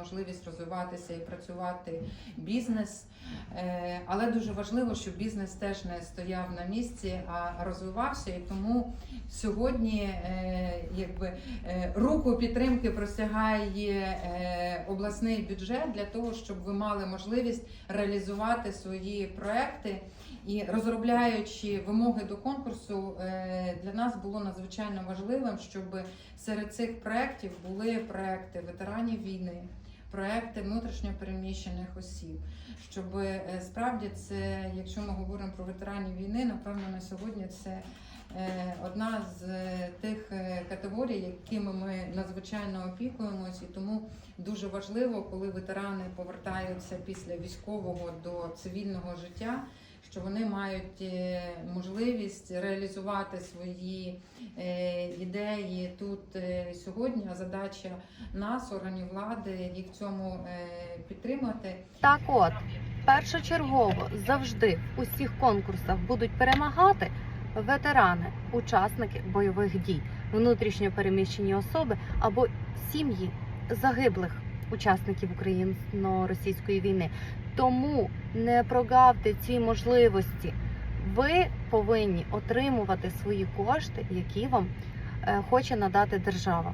можливість розвиватися і працювати бізнес. Е, Але дуже важливо, щоб бізнес теж не стояв на місці, а розвивався. І тому сьогодні е, якби е, руку підтримки простягає е, обласний бюджет для того, щоб ви мали можливість реалізувати свої проекти. І розробляючи вимоги до конкурсу, для нас було надзвичайно важливим, щоб серед цих проєктів були проекти ветеранів війни, проекти внутрішньопереміщених осіб. Щоб е, справді це, якщо ми говоримо про ветеранів війни, напевно на сьогодні це е, одна з е, тих категорій, якими ми надзвичайно опікуємось, і тому дуже важливо, коли ветерани повертаються після військового до цивільного життя. Що вони мають е, можливість реалізувати свої е, ідеї тут е, сьогодні. А задача нас, органів влади, їх в цьому підтримати. Так от, першочергово завжди в усіх конкурсах будуть перемагати ветерани, учасники бойових дій, внутрішньо переміщені особи або сім'ї загиблих учасників україно-російської війни. Тому не прогавте ці можливості. Ви повинні отримувати свої кошти, які вам е, хоче надати держава.